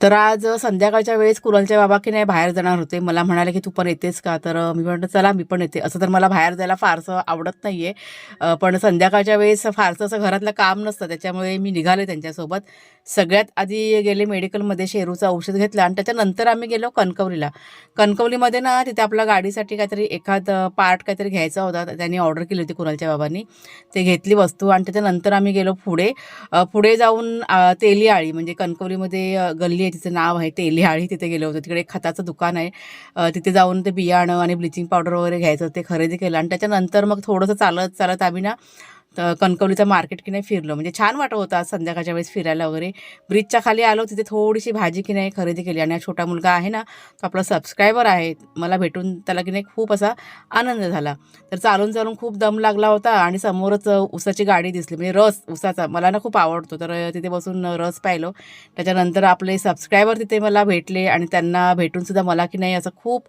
तर आज संध्याकाळच्या वेळेस कुणालच्या बाबा की नाही बाहेर जाणार होते. मला म्हणाले की तू पण येतेस का? तर मी म्हटलं चला मी पण येते. असं तर मला बाहेर जायला फारसं आवडत नाही आहे पण संध्याकाळच्या वेळेस फारसं असं घरातलं काम नसतं. त्याच्यामुळे मी निघाले त्यांच्यासोबत. सगळ्यात आधी गेले मेडिकलमध्ये शेरूचं औषध घेतलं आणि त्याच्यानंतर आम्ही गेलो कणकवलीला. कणकवलीमध्ये ना तिथे आपल्या गाडीसाठी काहीतरी एखाद पार्ट काहीतरी घ्यायचा होता. त्यांनी ऑर्डर केली होती कुरालच्या बाबांनी. ते घेतली वस्तू आणि त्याच्यानंतर आम्ही गेलो पुढे. पुढे जाऊन तेली आळी म्हणजे कणकवलीमध्ये गल्ली तिचं नाव आहे तेलिहाळी तिथे गेलो होतो. तिकडे एक खताचं दुकान आहे. तिथे जाऊन ते बियाणं आणि ब्लिचिंग पावडर वगैरे घ्यायचं ते खरेदी केलं आणि त्याच्यानंतर मग थोडंसं चालत चालत आम्ही ना तर कणकवलीचं मार्केट की नाही फिरलो. म्हणजे छान वाटत होतं आज संध्याकाळच्या वेळेस फिरायला वगैरे. ब्रिजच्या खाली आलो तिथे थोडीशी भाजी की नाही खरेदी केली. आणि हा छोटा मुलगा आहे ना तो आपला सबस्क्रायबर आहे. मला भेटून त्याला की नाही खूप असा आनंद झाला. तर चालून चालून खूप दम लागला होता आणि समोरच उसाची गाडी दिसली. म्हणजे रस उसाचा मला ना खूप आवडतो. तर तिथे बसून रस पाहिलो त्याच्यानंतर आपले सबस्क्रायबर तिथे मला भेटले आणि त्यांना भेटूनसुद्धा मला की नाही असं खूप